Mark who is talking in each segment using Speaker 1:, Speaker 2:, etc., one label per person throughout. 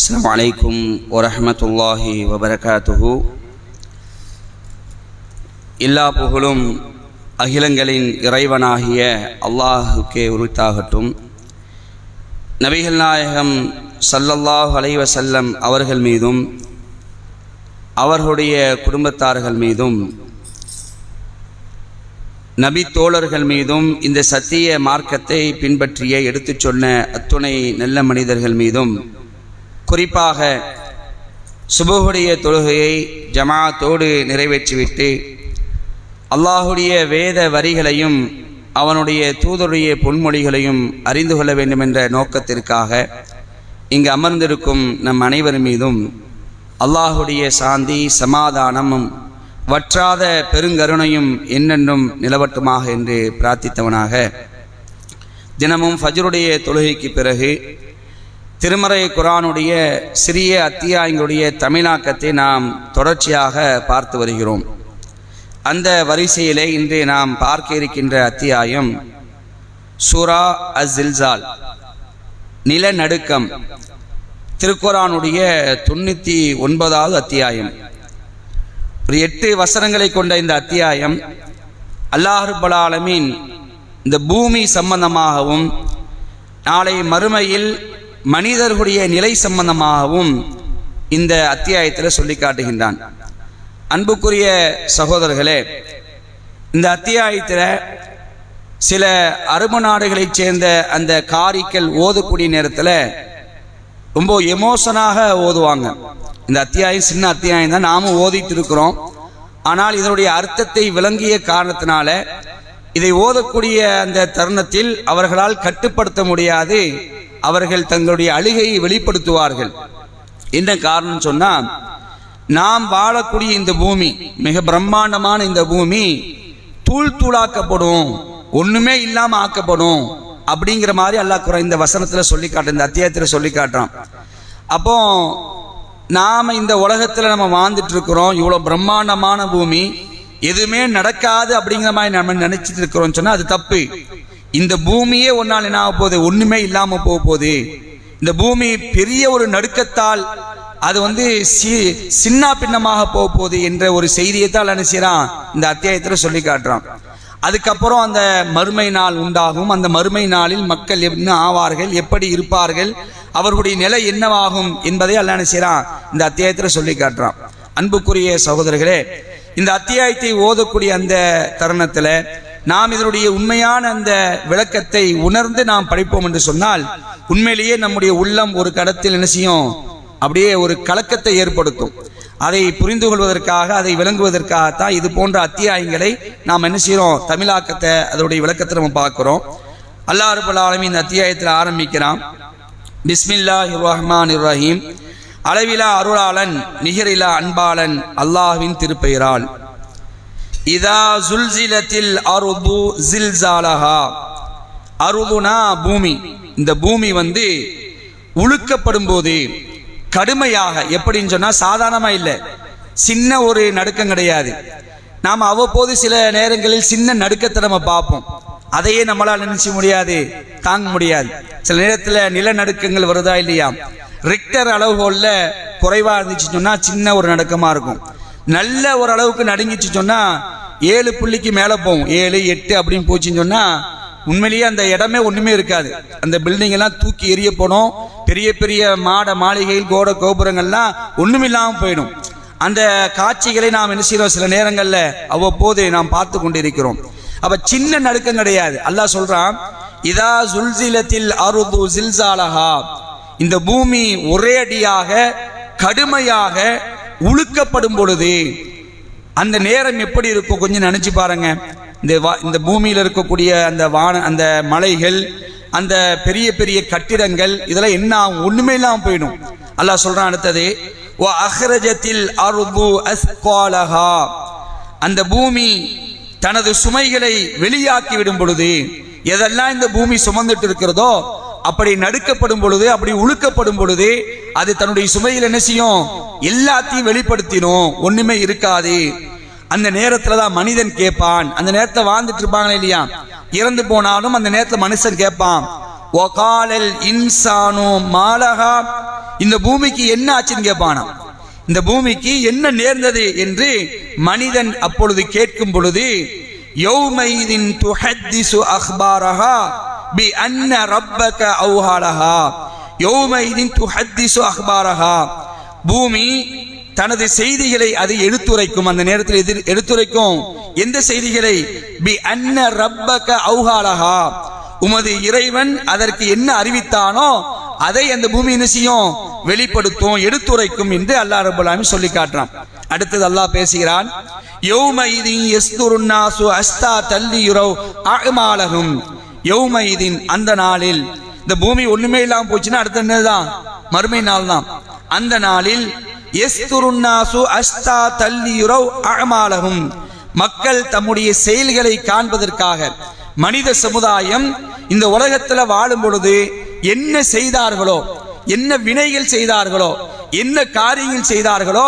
Speaker 1: السلام عليكم ورحمة الله وبركاته எல்லா புகழும் அகிலங்களின் இறைவனாகிய அல்லாஹுக்கே உரித்தாகட்டும் நபிகள் நாயகம் சல்லல்லாஹு அலைஹி வஸல்லம் அவர்கள் மீதும் அவர்களுடைய குடும்பத்தார்கள் மீதும் நபி தோழர்கள் மீதும் இந்த சத்திய மார்க்கத்தை பின்பற்றிய எடுத்துச் சொன்ன அத்துணை நல்ல மனிதர்கள் மீதும் குறிப்பாக சுபுகுடைய தொழுகையை ஜமாத்தோடு நிறைவேற்றிவிட்டு அல்லாஹுடைய வேத வரிகளையும் அவனுடைய தூதருடைய பொன்மொழிகளையும் அறிந்து கொள்ள வேண்டும் என்ற நோக்கத்திற்காக இங்கு அமர்ந்திருக்கும் நம் அனைவர் மீதும் அல்லாஹுடைய சாந்தி சமாதானமும் வற்றாத பெருங்கருணையும் என்னென்னும் நிலவட்டுமாக என்று பிரார்த்தித்தவனாக. தினமும் ஃபஜ்ருடைய தொழுகைக்கு பிறகு திருமறை குரானுடைய சிறிய அத்தியாயங்களுடைய தமிழாக்கத்தை நாம் தொடர்ச்சியாக பார்த்து வருகிறோம். அந்த வரிசையிலே இன்று நாம் பார்க்க இருக்கின்ற அத்தியாயம் சூரா அஸ்ஸில்சால் நிலநடுக்கம் திருக்குரானுடைய தொண்ணூற்றி ஒன்பதாவது அத்தியாயம். ஒரு எட்டு வசனங்களை கொண்ட இந்த அத்தியாயம் அல்லாஹுபல் ஆலமீன் இந்த பூமி சம்பந்தமாகவும் நாளை மறுமையில் மனிதர்களுடைய நிலை சம்பந்தமாகவும் இந்த அத்தியாயத்தில் சொல்லி காட்டுகின்றான். அன்புக்குரிய சகோதரர்களே இந்த அத்தியாயத்தில் சில அரபு நாடுகளைச் சேர்ந்த அந்த காரிக்கல் ஓதக்கூடிய நேரத்தில் ரொம்ப எமோஷனாக ஓதுவாங்க. இந்த அத்தியாயம் சின்ன அத்தியாயம் தான் நாமும் ஓதிட்டு இருக்கிறோம் ஆனால் இதனுடைய அர்த்தத்தை விளங்கிய காரணத்தினால இதை ஓதக்கூடிய அந்த தருணத்தில் அவர்களால் கட்டுப்படுத்த முடியாது. அவர்கள் தங்களுடைய அழுகையை வெளிப்படுத்துவார்கள். என்ன காரணம் சொன்னால் நாம் வாழக்கூடிய இந்த பூமி மிக பிரம்மாண்டமான இந்த பூமி தூள் தூளாக்கப்படும் ஒன்றுமே இல்லாமல் ஆக்கப்படும் அப்படிங்கிற மாதிரி அல்லாஹ் குறை இந்த வசனத்தில் சொல்லி காட்டுற இந்த அத்தியாயத்தில் சொல்லி காட்டுறான். அப்போ நாம் இந்த உலகத்தில் நம்ம வாழ்ந்துட்டு இருக்கிறோம் இவ்வளோ பிரம்மாண்டமான பூமி எதுவுமே நடக்காது அப்படிங்கிற மாதிரி நம்ம நினச்சிட்டு இருக்கிறோம் சொன்னால் அது தப்பு. இந்த பூமியே ஒன்னால் என்ன ஆக போகுது? ஒண்ணுமே இல்லாம போக போகுது. இந்த பூமி பெரிய ஒரு நடுக்கத்தால் அது வந்து சி சின்ன பின்னமாக போக போகுது என்ற ஒரு செய்தியை தான் என்ன செய்கிறான் இந்த அத்தியாயத்தில் சொல்லி காட்டுறான். அதுக்கப்புறம் அந்த மறுமை நாள் உண்டாகும். அந்த மறுமை நாளில் மக்கள் என்ன ஆவார்கள்? எப்படி இருப்பார்கள்? அவர்களுடைய நிலை என்னவாகும் என்பதை அல்ல என்ன இந்த அத்தியாயத்தில் சொல்லி காட்டுறான். அன்புக்குரிய சகோதரர்களே இந்த அத்தியாயத்தை ஓதக்கூடிய அந்த தருணத்தில் நாம் இதனுடைய உண்மையான அந்த விளக்கத்தை உணர்ந்து நாம் படிப்போம் என்று சொன்னால் உண்மையிலேயே நம்முடைய உள்ளம் ஒரு கடத்தில் என்ன செய்யும்? அப்படியே ஒரு கலக்கத்தை ஏற்படுத்தும். அதை புரிந்து கொள்வதற்காக அதை விளங்குவதற்காகத்தான் இது போன்ற அத்தியாயங்களை நாம் என்ன செய்கிறோம்? தமிழாக்கத்தை அதனுடைய விளக்கத்தை நம்ம பார்க்குறோம். அல்லாஹ் ரபுல் ஆலமி இந்த அத்தியாயத்தில் ஆரம்பிக்கிறான். பிஸ்மில்லா ரஹ்மான் ரஹீம் அளவிலா அருளாளன் நிகரிலா அன்பாளன் அல்லாஹ்வின் திருப்பெயரால். இதா சுல்சிலத்தில் அருது ஜில்சாலஹா அருதுனா பூமி. இந்த பூமி வந்து உழுக்கப்படும் போது கடுமையாக எப்படின்னு சொன்னால் சாதாரணமாக இல்லை. சின்ன ஒரு நடுக்கம் கிடையாது. நாம் அவ்வப்போது சில நேரங்களில் சின்ன நடுக்கத்தை நம்ம பார்ப்போம். அதையே நம்மளால் நினைச்ச முடியாது தாங்க முடியாது. சில நேரத்தில் நிலநடுக்கங்கள் வருதா இல்லையா? ரிக்டர் அளவுகோல்ல குறைவாக இருந்துச்சுன்னு சொன்னால் சின்ன ஒரு நடுக்கமாக இருக்கும். நல்ல ஒரு அளவுக்கு நடுங்கிச்சு சொன்னா ஏழு புள்ளிக்கு மேலே போகும். ஏழு எட்டு அப்படின்னு போச்சுன்னு சொன்னா உண்மையிலேயே அந்த இடமே ஒன்றுமே இருக்காது. அந்த பில்டிங் எல்லாம் தூக்கி எரிய போனோம். பெரிய பெரிய மாட மாளிகைகள் கோட கோபுரங்கள்லாம் ஒன்றுமில்லாமல் போயிடும். அந்த காட்சிகளை நாம் என்ன செய்யறோம்? சில நேரங்களில் அவ்வப்போது நாம் பார்த்து கொண்டிருக்கிறோம். அப்ப சின்ன நடுக்கம் கிடையாது. அல்லாஹ் சொல்றான் இதா சுல்சிலத்தில் அருது சில்சாலஹா. இந்த பூமி ஒரே அடியாக கடுமையாக உழுக்கப்படும் பொழுது அந்த நேரம் எப்படி இருக்கும் கொஞ்சம் நினைச்சு பாருங்க. இந்த வா இந்த பூமியில் இருக்கக்கூடிய அந்த வான அந்த மலைகள் அந்த பெரிய பெரிய கட்டிடங்கள் இதெல்லாம் என்ன ஆகும்? ஒண்ணுமே போயிடும். அல்லாஹ் சொல்றான் அடுத்தது ஓ அஹ்ரஜத்தில் அருபு அஸ்காலஹா. அந்த பூமி தனது சுமைகளை வெளியாக்கி விடும் பொழுது எதெல்லாம் இந்த பூமி சுமந்துட்டு இருக்கிறதோ அப்படி நடுக்கப்படும் பொழுது அப்படி உழுக்கப்படும் பொழுது அது தன்னுடைய சுமையில் என்ன செய்யும்? எல்லாத்தையும் வெளிப்படுத்தினோம் ஒண்ணுமே இருக்காது. அந்த நேரத்துல தான் மனிதன் கேட்பான். அந்த நேரத்தை வாழ்ந்துட்டு இருப்பாங்களே இல்லையா? இறந்து போனாலும் அந்த நேரத்துல மனுஷன் கேட்பான். ஒகாலல் இன்சானோ மாலகா. இந்த பூமிக்கு என்ன ஆச்சுன்னு கேட்பானா இந்த பூமிக்கு என்ன நேர்ந்தது என்று மனிதன் அப்பொழுது கேட்கும் பொழுது யௌமைதின் துஹத்திசு அஹ்பாரஹா. பி அன்ன ரப்பக அவுஹாலஹா யௌமைதின் துஹத்திசு அஹ்பாரஹா பூமி தனது செய்திகளை அது எடுத்துரைக்கும். அந்த நேரத்தில் எதிர் எடுத்துரைக்கும். எந்த செய்திகளை? பி அன்ன ரப்பக அவுஹாலஹா உமது இறைவன் அதற்கு என்ன அறிவித்தானோ அதை அந்த பூமி என்ன செய்யும்? வெளிப்படுத்தும் எடுத்துரைக்கும் என்று அல்லாஹ் ரபுல்லாமி சொல்லி காட்டுறான். அடுத்தது அல்லாஹ் பேசுகிறான் யௌமைதின் எஸ்துருன்னாசு அஸ்தா தல்லியுரவ் அகமாலகும் யௌமைதின் அந்த நாளில் இந்த பூமி ஒண்ணுமே இல்லாம போச்சுன்னா அடுத்த என்னதான் மறுமை நாள் தான் அந்த நாளில் எஸ்துருன்னாசு அஸ்தா தல்லியுரவ் அகமாலகும் மக்கள் தம்முடைய செயல்களை காண்பதற்காக மனித சமுதாயம் இந்த உலகத்துல வாழும் பொழுது என்ன செய்தார்களோ என்ன வினைகள் செய்தார்களோ என்ன காரியங்கள் செய்தார்களோ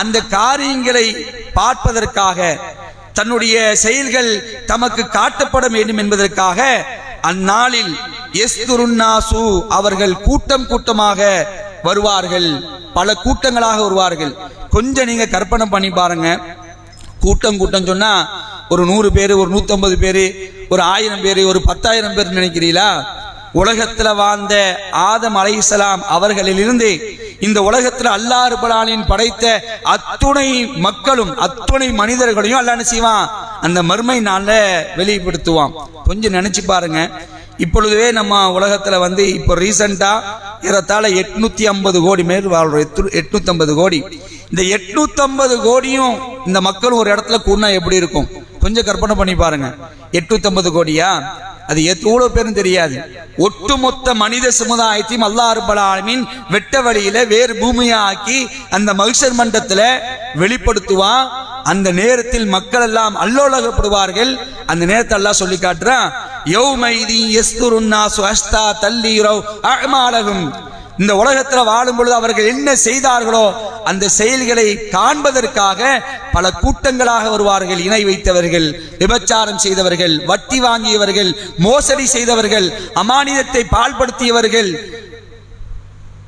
Speaker 1: அந்த காரியங்களை பார்ப்பதற்காக தன்னுடைய செயல்கள் தமக்கு காட்டப்பட வேண்டும் என்பதற்காக அந்நாளில் எஸ்துருன்னாசு அவர்கள் கூட்டம் கூட்டமாக வருவார்கள். பல கூட்டங்களாக வருவார்கள். கொஞ்சம் நீங்க கற்பனை பண்ணி பாருங்க. கூட்டம் கூட்டம் சொன்னா ஒரு நூறு பேர் ஒரு நூத்தம்பது பேர் ஒரு ஆயிரம் பேர் ஒரு பத்தாயிரம் பேர் நினைக்கிறீங்களா? உலகத்துல வாழ்ந்த ஆதம் அலைஹிஸ்ஸலாம் அவர்களிலிருந்து இந்த உலகத்தில் அல்லாஹ் ரபுல்லாலின் படைத்த அத்துணை மக்களும் அத்துணை மனிதர்களையும் அல்லா என்ன செய்வான்? அந்த மர்மை நாள்ல வெளிப்படுத்துவான். கொஞ்சம் நினைச்சு பாருங்க. இப்பொழுதுவே நம்ம உலகத்தில் வந்து இப்போ ரீசெண்டா ஏறத்தாழ எட்நூத்தி ஐம்பது கோடி மேல் வாழ்றோம். எட்நூத்தி ஐம்பது கோடி. இந்த எட்நூற்றம்பது கோடியும் இந்த மக்கள் ஒரு இடத்துல கூடனா எப்படி இருக்கும்? கொஞ்சம் கற்பனை பண்ணி பாருங்க. எட்நூத்தி ஐம்பது கோடியா? அது எவ்வளவு பேரும் தெரியாது. ஒட்டுமொத்த மனித சமுதாயத்தையும் அல்லாஹ் ரப்பல் ஆலமின் வெட்ட வழியில வேறு பூமியாக்கி அந்த மகிஷர் மண்டத்துல வெளிப்படுத்துவான் அந்த நேரத்தில் மக்கள் எல்லாம் அல்லோலகப்படுவார்கள். அந்த நேரத்தை எல்லாம் சொல்லி காட்டுறான் யௌமைதி எஸ்துருன்னா சுஹஸ்தா தல்லீரோ அஅமாலகும் இந்த உலகத்தில் வாழும் பொழுது அவர்கள் என்ன செய்தார்களோ அந்த செயல்களை காண்பதற்காக பல கூட்டங்களாக வருவார்கள் இணை வைத்தவர்கள் விபச்சாரம் செய்தவர்கள் வட்டி வாங்கியவர்கள் மோசடி செய்தவர்கள் அமானிதத்தை பால்படுத்தியவர்கள்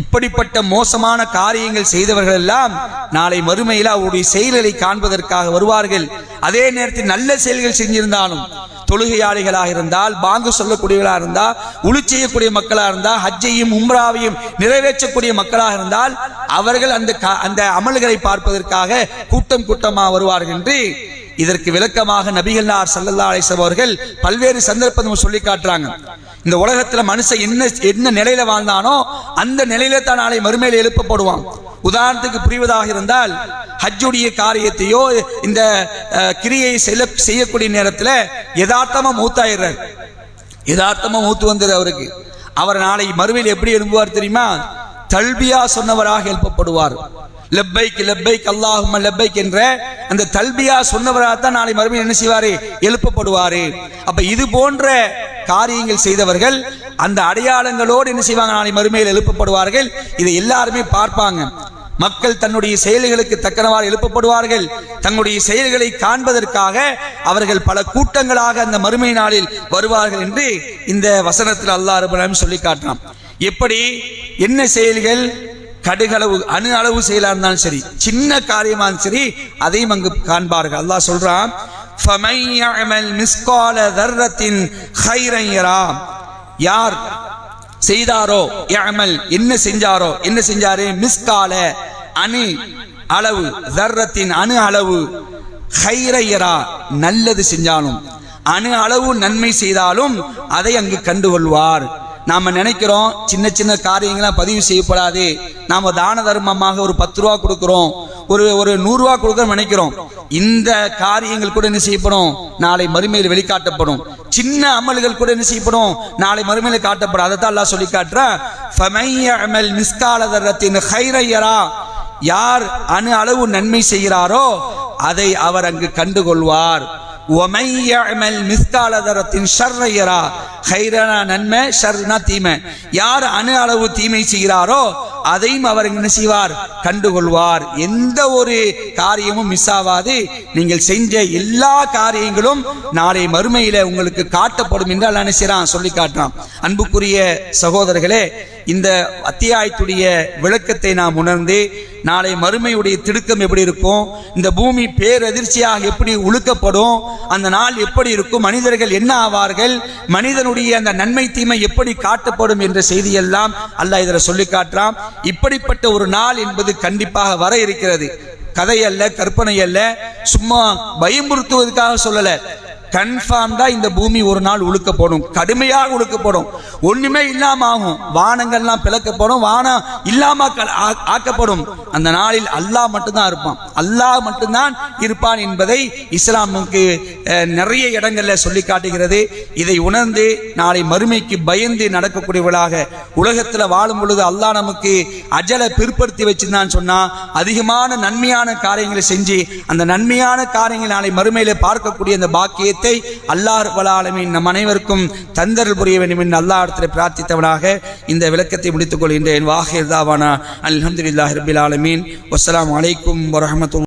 Speaker 1: இப்படிப்பட்ட மோசமான காரியங்கள் செய்தவர்கள் எல்லாம் நாளை மறுமையில் அவருடைய செயல்களை காண்பதற்காக வருவார்கள். அதே நேரத்தில் நல்ல செயல்கள் செஞ்சிருந்தாலும் தொழுகையாளிகளாக இருந்தால் பாங்கு சொல்லக்கூடியவர்களாக இருந்தால் உளி செய்யக்கூடிய மக்களாக இருந்தால் ஹஜ்ஜையும் உம்ராவையும் நிறைவேற்றக்கூடிய மக்களாக இருந்தால் அவர்கள் அந்த அந்த அமல்களை பார்ப்பதற்காக கூட்டம் கூட்டமாக வருவார்கள் என்று இதற்கு விளக்கமாக நபிகள்னார் சல்லல்லா அலிஸ்லாம் அவர்கள் பல்வேறு சந்தர்ப்பம் சொல்லி காட்டுறாங்க. இந்த உலகத்துல மனுஷன் என்ன என்ன நிலையில வாழ்ந்தானோ அந்த நிலையில தான் நாளை மறுமையில் எழுப்பப்படுவான். உதாரணத்துக்கு புரிவதாக இருந்தால் ஹஜ்ஜுடைய காரியத்தையோ இந்த கிரியை செய்யக்கூடிய நேரத்தில் யதார்த்தமாக மூத்தாயிடுறார். யதார்த்தமாக மூத்து வந்தது அவருக்கு. அவர் நாளை மறுமையில் எப்படி எழும்புவார் தெரியுமா? தல்பியா சொன்னவராக எழுப்பப்படுவார். லெப்பைக் லெப்பைக் அல்லாஹும் லெப்பைக் என்ற அந்த தல்பியா சொன்னவராக தான் நாளை மறுமையில் என்ன செய்வாரு? எழுப்பப்படுவாரு. அப்ப இது போன்ற காரியங்கள் செய்தவர்கள் அந்த அடையாளங்களோடு என்ன செய்வாங்க? நாளை மறுமையில் எழுப்பப்படுவார்கள். இதை எல்லாருமே பார்ப்பாங்க. மக்கள் தன்னுடைய செயல்களுக்கு தக்கனவாறு எழுப்பப்படுவார்கள். தன்னுடைய செயல்களை காண்பதற்காக அவர்கள் பல கூட்டங்களாக அந்த மறுமை நாளில் வருவார்கள் என்று இந்த வசனத்தில் அல்லா அறுபலம் சொல்லி காட்டினான். எப்படி? என்ன செயல்கள்? கடுகளவு அணு அளவு செயலாக இருந்தாலும் சரி சின்ன காரியமா சரி அதையும் அங்கு காண்பார்கள். அல்லாஹ் சொல்றான் யார். செய்தாரோ என்ன செஞ்சாரோ என்ன செஞ்சாரு? மிஸ்கால அணு அளவு தர்ரத்தின் அணு அளவு. ஹைரையரா நல்லது செஞ்சாலும். அணு அளவு நன்மை செய்தாலும் அதை அங்கு கண்டுகொள்வார். நாம நினைக்கிறோம் சின்ன சின்ன காரியங்களாம் பதிவு செய்யப்படாது. நாம தான தர்மமாக ஒரு பத்து ரூபா கொடுக்கிறோம். ஒரு ஒரு நூறுரூவா ரூபா நினைக்கிறோம். இந்த காரியங்கள் கூட என்ன செய்யப்படும்? நாளை மறுமையில் வெளிக்காட்டப்படும். சின்ன அமல்கள் கூட என்ன செய்யப்படும்? நாளை மறுமையில் காட்டப்படும். அதை தான் எல்லாம் சொல்லி காட்டுறான் யார் அணு அளவு நன்மை செய்கிறாரோ அதை அவர் அங்கு கண்டுகொள்வார். நன்மை தீமை. யார் அணு அளவு தீமை செய்கிறாரோ அதையும் அவர் என்ன செய்வார்? கண்டுகொள்வார். எந்த ஒரு காரியமும் மிஸ் ஆவாது நீங்கள் செஞ்ச எல்லா காரியங்களும் நாளை மறுமையில உங்களுக்கு காட்டப்படும் என்று அல்ல நினைச்சான் சொல்லி காட்டுறான். அன்புக்குரிய சகோதரர்களே இந்த அத்தியாயத்துடைய விளக்கத்தை நாம் உணர்ந்து நாளை மறுமையுடைய திடுக்கம் எப்படி இருக்கும்? இந்த பூமி பேரதிர்ச்சியாக எப்படி உழுக்கப்படும்? அந்த நாள் எப்படி இருக்கும்? மனிதர்கள் என்ன ஆவார்கள்? மனிதனுடைய அந்த நன்மை தீமை எப்படி காட்டப்படும் என்ற செய்தியெல்லாம் அல்லாஹ் இதில் சொல்லி காட்டுறான். இப்படிப்பட்ட ஒரு நாள் என்பது கண்டிப்பாக வர இருக்கிறது. கதை அல்ல கற்பனை அல்ல. சும்மா பயமுறுத்துவதற்காக சொல்லல. தான் இந்த பூமி ஒரு நாள் உழுக்கப்படும். கடுமையாக உழுக்கப்படும். ஒண்ணுமே இல்லாம ஆகும். வானங்கள்லாம் பிளக்கப்படும். வானம் இல்லாம க- ஆ- ஆக்கப்படும். அந்த நாளில் அல்லாஹ் மட்டும்தான் இருப்பான். அல்லாஹ் மட்டும்தான் இருப்பான் என்பதை இஸ்லாமுக்கு நிறைய இடங்களில் சொல்லி காட்டுகிறது. இதை உணர்ந்து நாளை மறுமைக்கு பயந்து நடக்கக்கூடியவர்களாக உலகத்தில் வாழும் பொழுது அல்லாஹ் நமக்கு அஜலை பிற்படுத்தி வச்சிருந்தான்னு சொன்னா அதிகமான நன்மையான காரியங்களை செஞ்சு அந்த நன்மையான காரியங்களை நாளை மறுமையில் பார்க்கக்கூடிய அந்த பாக்கியத்தை அல்லாஹ் வலாலமின் நம் அனைவருக்கும் தந்தரல் புரிய வேண்டும் என்று அல்லாஹ் இடத்துல பிரார்த்தித்தவனாக இந்த விளக்கத்தை முடித்துக் கொள்கின்றேன். வாஹிர் தாவானா. ரபில் ஆலமீன். வஸ்ஸலாமு அலைக்கும் வரஹ்மத்துல்லாஹி